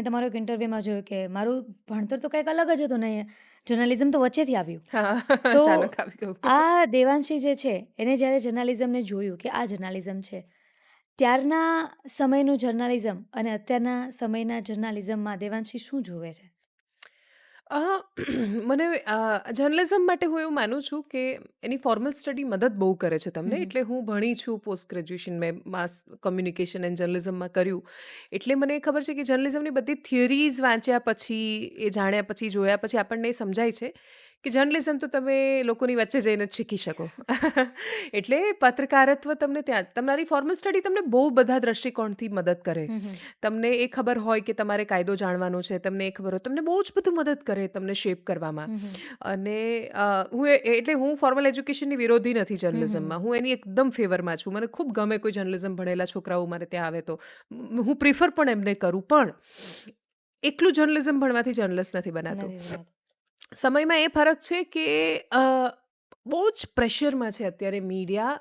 મેં તમારો એક ઇન્ટરવ્યુમાં જોયું કે મારું ભણતર તો કંઈક અલગ જ હતું ને જર્નલિઝમ તો વચ્ચેથી આવ્યું. તો આ દેવાંશી જે છે એને જ્યારે જર્નાલિઝમને જોયું કે આ જર્નાલિઝમ છે ત્યારના સમયનું જર્નાલિઝમ અને અત્યારના સમયના જર્નાલિઝમમાં દેવાંશી શું જોવે છે? અ, મને જર્નલિઝમ માટે હું એવું માનું છું કે એની ફોર્મલ સ્ટડી મદદ બહુ કરે છે તમને. હમ. એટલે હું ભણી છું પોસ્ટ ગ્રેજ્યુએશન મેં માસ કમ્યુનિકેશન એન્ડ જર્નલિઝમમાં કર્યું. એટલે મને ખબર છે કે જર્નલિઝમની બધી થિયરીઝ વાંચ્યા પછી એ જાણ્યા પછી જોયા પછી આપણને એ સમજાય છે. કે જર્નલિઝમ તો તમે લોકોની વચ્ચે જઈને જ શીખી શકો. એટલે પત્રકારત્વ તમને ત્યાં તમારી ફોર્મલ સ્ટડી તમને બહુ બધા દ્રષ્ટિકોણથી મદદ કરે. તમને એ ખબર હોય કે તમારે કાયદો જાણવાનો છે તમને એ ખબર હોય તમને બહુ જ બધું મદદ કરે તમને શેપ કરવામાં. અને હું એટલે હું ફોર્મલ એજ્યુકેશનની વિરોધી નથી જર્નલિઝમમાં. હું એની એકદમ ફેવરમાં છું. મને ખૂબ ગમે કોઈ જર્નલિઝમ ભણેલા છોકરાઓ મારે ત્યાં આવે તો. હું પ્રિફર પણ એમને કરું પણ એકલું જર્નલિઝમ ભણવાથી જર્નલિસ્ટ નથી બનાતું. સમયમાં એ ફરક છે કે બહુ જ પ્રેશરમાં છે અત્યારે મીડિયા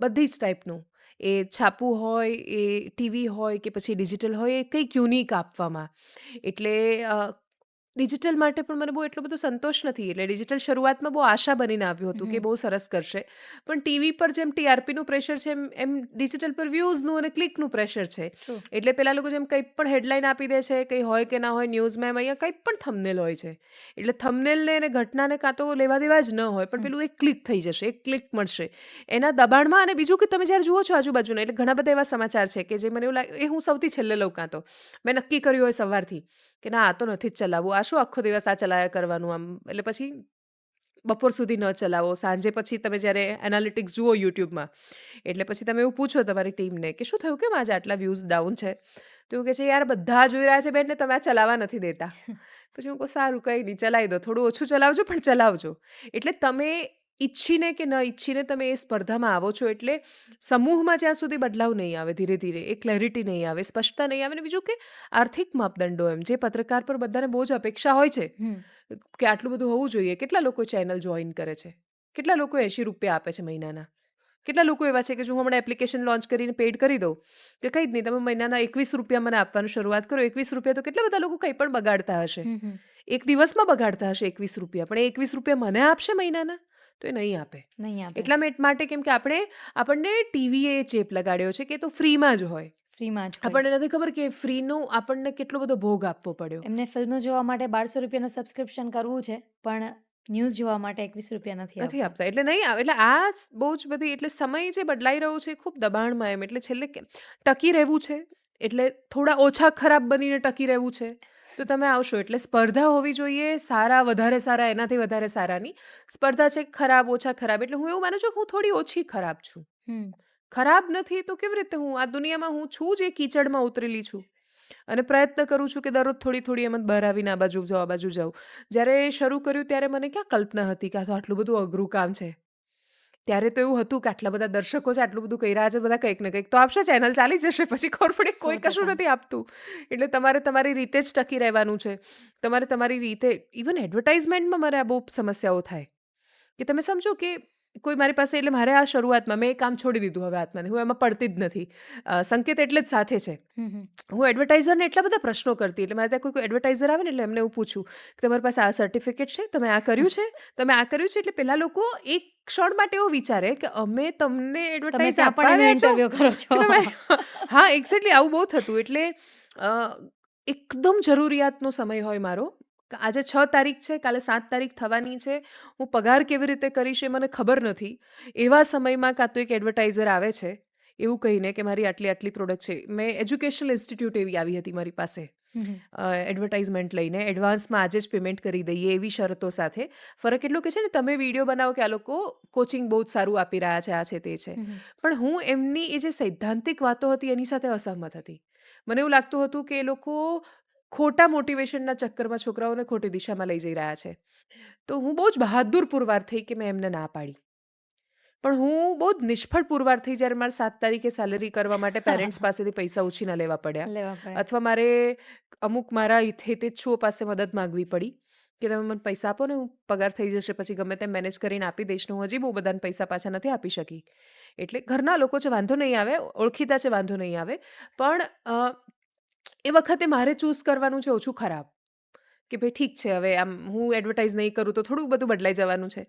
બધી જ ટાઈપનું. એ છાપું હોય, એ ટીવી હોય કે પછી ડિજિટલ હોય, એ કંઈક યુનિક આપવામાં. એટલે ડિજિટલ માટે પણ મને બહુ એટલો બધો સંતોષ નથી. એટલે ડિજિટલ શરૂઆતમાં બહુ આશા બનીને આવ્યું હતું કે બહુ સરસ કરશે. પણ ટીવી પર જેમ ટીઆરપીનું પ્રેશર છે એમ એમ ડિજિટલ પર વ્યૂઝનું અને ક્લિકનું પ્રેશર છે. એટલે પેલા લોકો જેમ કંઈ પણ હેડલાઇન આપી દે છે કંઈ હોય કે ના હોય ન્યૂઝમાં એમ અહીંયા કંઈ પણ થમનેલ હોય છે. એટલે થમનેલને અને ઘટનાને કાં તો લેવા દેવા જ ન હોય પણ પેલું એક ક્લિક થઈ જશે એક ક્લિક મળશે. એના દબાણમાં અને બીજું કે તમે જ્યારે જુઓ છો આજુબાજુના એટલે ઘણા બધા એવા સમાચાર છે કે જે મને એવું લાગે એ હું સૌથી છેલ્લે લઉં કાં તો. મેં નક્કી કર્યું હોય સવારથી કે ના આ તો નથી જ ચલાવવું આ શું આખો દિવસ આ ચલાયા કરવાનું આમ? એટલે પછી બપોર સુધી ન ચલાવો. સાંજે પછી તમે જ્યારે એનાલિટિક્સ જુઓ યુટ્યુબમાં એટલે પછી તમે એવું પૂછો તમારી ટીમને કે શું થયું? કેમ આજે આટલા વ્યૂઝ ડાઉન છે? તો એવું કહે છે યાર બધા જોઈ રહ્યા છે બેન ને તમે આ ચલાવવા નથી દેતા. પછી હું કહું સારું કંઈ નહીં ચલાવી દો. થોડું ઓછું ચલાવજો પણ ચલાવજો. એટલે તમે ઈચ્છીને કે ન ઈચ્છીને તમે એ સ્પર્ધામાં આવો છો એટલે સમૂહમાં જ્યાં સુધી બદલાવ નહીં આવે ધીરે ધીરે એ ક્લેરિટી નહીં આવે સ્પષ્ટતા નહીં આવે ને બીજું કે આર્થિક માપદંડો એમ જે પત્રકાર પર બધાને બહુ જ અપેક્ષા હોય છે કે આટલું બધું હોવું જોઈએ. કેટલા લોકો ચેનલ જોઈન કરે છે? કેટલા લોકો એંશી રૂપિયા આપે છે મહિનાના? કેટલા લોકો એવા છે કે જો હું હમણાં એપ્લિકેશન લોન્ચ કરીને પેડ કરી દઉં કે કંઈ જ નહીં તમે મહિનાના એકવીસ રૂપિયા મને આપવાનું શરૂઆત કરો. એકવીસ રૂપિયા તો કેટલા બધા લોકો કંઈ પણ બગાડતા હશે. એક દિવસમાં બગાડતા હશે એકવીસ રૂપિયા પણ એકવીસ રૂપિયા મને આપશે મહિનાના? તો એ નહીં આપે. નહીં આપે. એટલા મેટ- માટે કેમ કે આપણે આપણને ટીવીએ ચેપ લગાડ્યો છે કે તો ફ્રીમાં જ હોય. ફ્રીમાં જ આપણને નથી ખબર કે ફ્રીનું આપણને કેટલો બધો ભોગ આપવો પડ્યો. એમને ફિલ્મ જોવા માટે બારસો રૂપિયાનું સબસ્ક્રિપ્શન કરવું છે પણ ન્યૂઝ જોવા માટે એકવીસ રૂપિયા નથી નથી આપતા. એટલે નહીં આવે. એટલે આ બહુ જ બધી એટલે સમય જે બદલાઈ રહ્યો છે ખૂબ દબાણમાં એમ. એટલે છેલ્લે ટકી રહેવું છે. એટલે થોડા ઓછા ખરાબ બનીને ટકી રહેવું છે. તો તમે આવશો એટલે સ્પર્ધા હોવી જોઈએ સારા વધારે સારા એનાથી વધારે સારાની. સ્પર્ધા છે ખરાબ ઓછા ખરાબ એટલે હું એવું માનું છું હું થોડી ઓછી ખરાબ છું. ખરાબ નથી તો કેવી રીતે હું આ દુનિયામાં હું છું જ કીચડમાં ઉતરેલી છું? અને પ્રયત્ન કરું છું કે દરરોજ થોડી થોડી એમ બહાર આવીને આ બાજુ જાઉં આ બાજુ જાઉં. જ્યારે શરૂ કર્યું ત્યારે મને ક્યાં કલ્પના હતી કે આ તો આટલું બધું અઘરું કામ છે? ત્યારે તો એવું હતું કે આટલા બધા દર્શકો છે આટલું બધું કહી રહ્યા છે બધા કંઈક ને કંઈક. તો આપશે ચેનલ ચાલી જશે પછી કોર્પોરેટ કોઈ કશું નથી આપતું. એટલે તમારે તમારી રીતે જ ટકી રહેવાનું છે. તમારે તમારી રીતે ઇવન એડવર્ટાઇઝમેન્ટમાં મારે આ બહુ સમસ્યાઓ થાય. કે તમે સમજો કે કોઈ મારી પાસે એટલે મારે આ શરૂઆતમાં મેં એ કામ છોડી દીધું હવે આત્માને હું એમાં પડતી જ નથી. સંકેત એટલે જ સાથે છે. હું એડવર્ટાઇઝરને એટલા બધા પ્રશ્નો કરતી એટલે મારે ત્યાં કોઈ એડવર્ટાઇઝર આવે ને એટલે એમને હું પૂછું કે તમારી પાસે આ સર્ટિફિકેટ છે? તમે આ કર્યું છે? તમે આ કર્યું છે? એટલે પેલા લોકો એક ક્ષણ માટે એવું વિચારે કે અમે તમને તમે એડવર્ટાઇઝ ત્યાં આપવા પણ એનો આવ્યા છો? ઇન્ટરવ્યુ કરો છો. હા એક્ઝેક્ટલી આવું બહુ થતું. એટલે એકદમ જરૂરિયાતનો સમય હોય મારો. આજે છ તારીખ છે કાલે સાત તારીખ થવાની છે. હું પગાર કેવી રીતે કરીશ એ મને ખબર નથી. એવા સમયમાં કાં તો એક એડવર્ટાઇઝર આવે છે એવું કહીને કે મારી આટલી આટલી પ્રોડક્ટ છે. મેં એજ્યુકેશનલ ઇન્સ્ટિટ્યૂટ એવી આવી હતી મારી પાસે. એડવર્ટાઇઝમેન્ટ લઈને એડવાન્સમાં આજે જ પેમેન્ટ કરી દઈએ એવી શરતો સાથે. ફરક એટલો કે છે ને તમે વીડિયો બનાવો કે આ લોકો કોચિંગ બહુ જ સારું આપી રહ્યા છે આ છે તે છે. પણ હું એમની એ જે સૈદ્ધાંતિક વાતો હતી એની સાથે અસહમત હતી. મને એવું લાગતું હતું કે એ લોકો ખોટા મોટિવેશનના ચક્કરમાં છોકરાઓને ખોટી દિશામાં લઈ જઈ રહ્યા છે. તો હું બહુ જ બહાદુર પુરવાર થઈ કે મેં એમને ના પાડી. પણ હું બહુ જ નિષ્ફળ પુરવાર થઈ જ્યારે મારે સાત તારીખે સેલરી કરવા માટે પેરેન્ટ્સ પાસેથી પૈસા ઉછીના લેવા પડ્યા. અથવા મારે અમુક મારા હિતેચ્છુઓ પાસે મદદ માંગવી પડી કે તમે મને પૈસા આપો ને હું પગાર થઈ જશે પછી ગમે તેમ મેનેજ કરીને આપી દઈશ હું હજી બહુ બધાને પૈસા પાછા નથી આપી શકી. એટલે ઘરના લોકો છે વાંધો નહીં આવે ઓળખીતા છે વાંધો નહીં આવે. પણ એ વખતે મારે ચૂઝ કરવાનું છે ઓછું ખરાબ. કે ભાઈ ઠીક છે, હવે આમ હું એડવર્ટાઇઝ નહીં કરું તો થોડું બધું બદલાઈ જવાનું છે.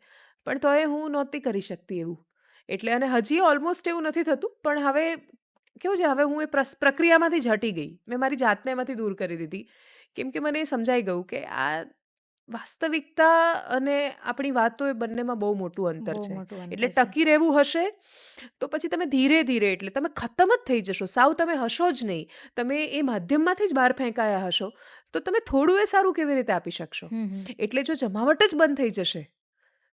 પણ તોય હું નહોતી કરી શકતી એવું. એટલે અને હજી ઓલમોસ્ટ એવું નથી થતું, પણ હવે કેવું છે, હવે હું એ પ્રક્રિયામાંથી જ ગઈ. મેં મારી જાતને એમાંથી દૂર કરી દીધી. કેમ કે મને એ સમજાઈ ગયું કે આ વાસ્તવિકતા અને આપણી વાતો એ બંનેમાં બહુ મોટું અંતર છે. એટલે ટકી રહેવું હશે તો પછી તમે ધીરે ધીરે એટલે તમે ખતમ જ થઈ જશો. સાવ તમે હશો જ નહીં. તમે એ માધ્યમમાંથી જ બહાર ફેંકાયા હશો. તો તમે થોડું એ સારું કેવી રીતે આપી શકશો. એટલે જો જમાવટ જ બંધ થઈ જશે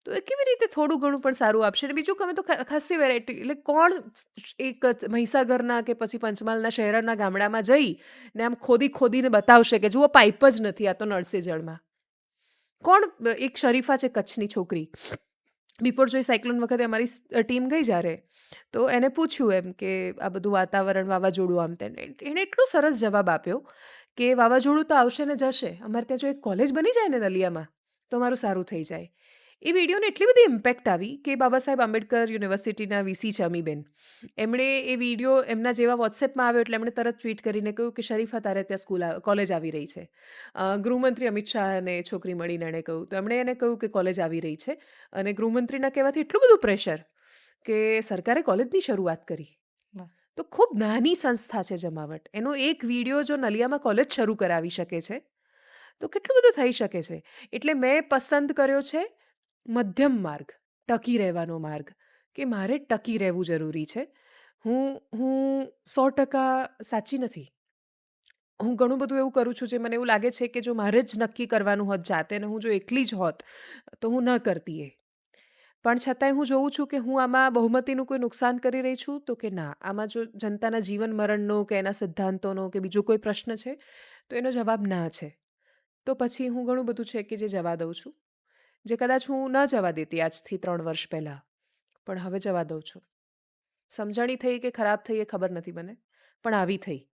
તો એ કેવી રીતે થોડું ઘણું પણ સારું આપશે? અને બીજું તમે તો ખાસી વેરાયટી એટલે કોણ એક જ મહીસાગરના કે પછી પંચમહાલના શહેરના ગામડામાં જઈ ને આમ ખોદી ખોદીને બતાવશે કે જુઓ પાઇપ જ નથી આ તો નળસે જળમાં. કોણ એક શરીફા છે કચ્છની છોકરી? બિપોરજોય સાયક્લોન વખતે અમારી ટીમ ગઈ જ્યારે, તો એને પૂછ્યું એમ કે આ બધું વાતાવરણ વાવાઝોડું આમ તેને એણે એટલો સરસ જવાબ આપ્યો કે વાવાઝોડું તો આવશે ને જશે, અમારે ત્યાં જો એક કોલેજ બની જાય ને નલિયામાં, તો મારું સારું થઈ જાય. એ વિડીયોને એટલી બધી ઇમ્પેક્ટ આવી કે બાબા સાહેબ આંબેડકર યુનિવર્સિટીના વીસી છે અમીબેન એમણે એ વીડિયો એમના જેવા વોટ્સએપમાં આવ્યો એટલે એમણે તરત ટ્વીટ કરીને કહ્યું કે શરીફા તારે ત્યાં સ્કૂલ કોલેજ આવી રહી છે. ગૃહમંત્રી અમિત શાહ અને છોકરી મળીને એણે કહ્યું. તો એમણે એને કહ્યું કે કોલેજ આવી રહી છે અને ગૃહમંત્રીના કહેવાથી એટલું બધું પ્રેશર કે સરકારે કોલેજની શરૂઆત કરી. તો ખૂબ નાની સંસ્થા છે જમાવટ. એનો એક વીડિયો જો નલિયામાં કોલેજ શરૂ કરાવી શકે છે તો કેટલું બધું થઈ શકે છે. એટલે મેં પસંદ કર્યો છે મધ્યમ માર્ગ, ટકી રહેવાનો માર્ગ, કે મારે ટકી રહેવું જરૂરી છે. હું હું સો ટકા સાચી નથી. હું ઘણું બધું એવું કરું છું જે મને એવું લાગે છે કે જો મારે જ નક્કી કરવાનું હોત જાતે ને હું જો એકલી જ હોત, તો હું ન કરતી એ. પણ છતાંય હું જોઉં છું કે હું આમાં બહુમતીનું કોઈ નુકસાન કરી રહી છું, તો કે ના, આમાં જો જનતાના જીવન મરણનો કે એના સિદ્ધાંતોનો કે બીજો કોઈ પ્રશ્ન છે, તો એનો જવાબ ના છે. તો પછી હું ઘણું બધું છે કે જે જવા દઉં છું. જે કદાચ હું ન જવા દેતી આજથી ત્રણ વર્ષ પહેલાં. પણ હવે જવા દઉં છું. સમજણી થઈ કે ખરાબ થઈ એ ખબર નથી મને, પણ આવી થઈ.